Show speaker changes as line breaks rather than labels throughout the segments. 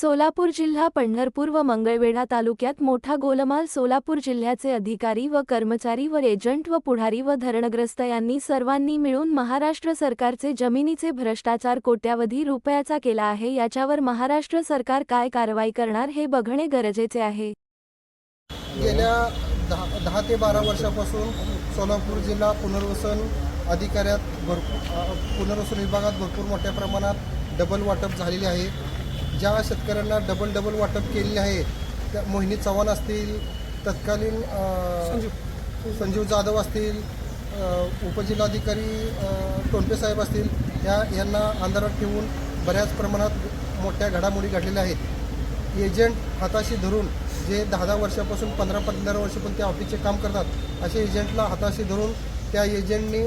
सोलापूर जिल्हा पंढरपूर व मंगळवेढा तालुक्यात मोठा गोलमाल सोलापूर जिल्ह्याचे अधिकारी व कर्मचारी व एजंट व पुढारी व धरणग्रस्त यांनी सर्वांनी मिळून महाराष्ट्र सरकारचे जमिनीचे भ्रष्टाचार कोट्यावधी रुपयाचा केला आहे. याच्यावर महाराष्ट्र सरकार काय कारवाई करणार हे बघणे गरजेचे आहे.
गेल्या दहा दहा ते बारा वर्षापासून सोलापूर जिल्हा पुनर्वसन अधिकाऱ्यात भरपूर पुनर्वसन विभागात भरपूर मोठ्या प्रमाणात डबल वाटप झालेले आहे. ज्या शेतकऱ्यांना डबल डबल वाटप केलेले आहे त्या मोहिनी चव्हाण असतील तत्कालीन संजीव. जाधव असतील उपजिल्हाधिकारी अ, टोनपे साहेब असतील या यांना अंधारात ठेवून बऱ्याच प्रमाणात मोठ्या घडामोडी घडलेल्या आहेत. एजंट हाताशी धरून जे दहा दहा वर्षापासून पंधरा पंधरा वर्ष पण त्या ऑफिसचे काम करतात असे एजंटला हाताशी धरून त्या एजंटनी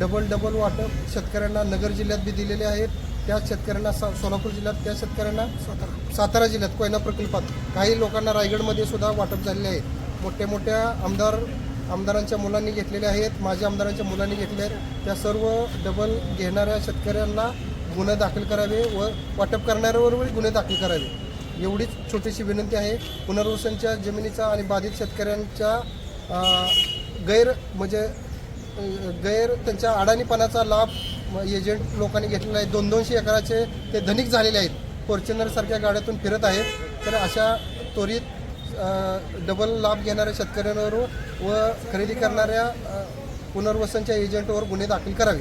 डबल डबल वाटप शेतकऱ्यांना नगर जिल्ह्यात बी दिलेले आहेत. त्या शेतकऱ्यांना सा सोलापूर जिल्ह्यात त्या शेतकऱ्यांना सातारा सातारा जिल्ह्यात कोयना प्रकल्पात काही लोकांना रायगडमध्ये सुद्धा वाटप झालेले आहे. मोठ्या मोठ्या आमदार आमदारांच्या मुलांनी घेतलेले आहेत माझ्या आमदारांच्या मुलांनी घेतले आहेत. त्या सर्व डबल घेणाऱ्या शेतकऱ्यांना गुन्हे दाखल करावे व वाटप करणाऱ्यावरही गुन्हे दाखल करावे. एवढीच छोटीशी विनंती आहे. पुनर्वसनच्या जमिनीचा आणि बाधित शेतकऱ्यांच्या गैर म्हणजे गैर त्यांच्या अडाणीपणाचा लाभ एजंट लोकांनी घेतलेला आहे दोन दोनशे एकराचे ते धनिक झालेले आहेत. फॉर्च्युनरसारख्या गाड्यातून फिरत आहेत. तर अशा त्वरित डबल लाभ घेणाऱ्या शेतकऱ्यांवर व खरेदी करणाऱ्या पुनर्वसनच्या एजंटवर गुन्हे दाखल करावे.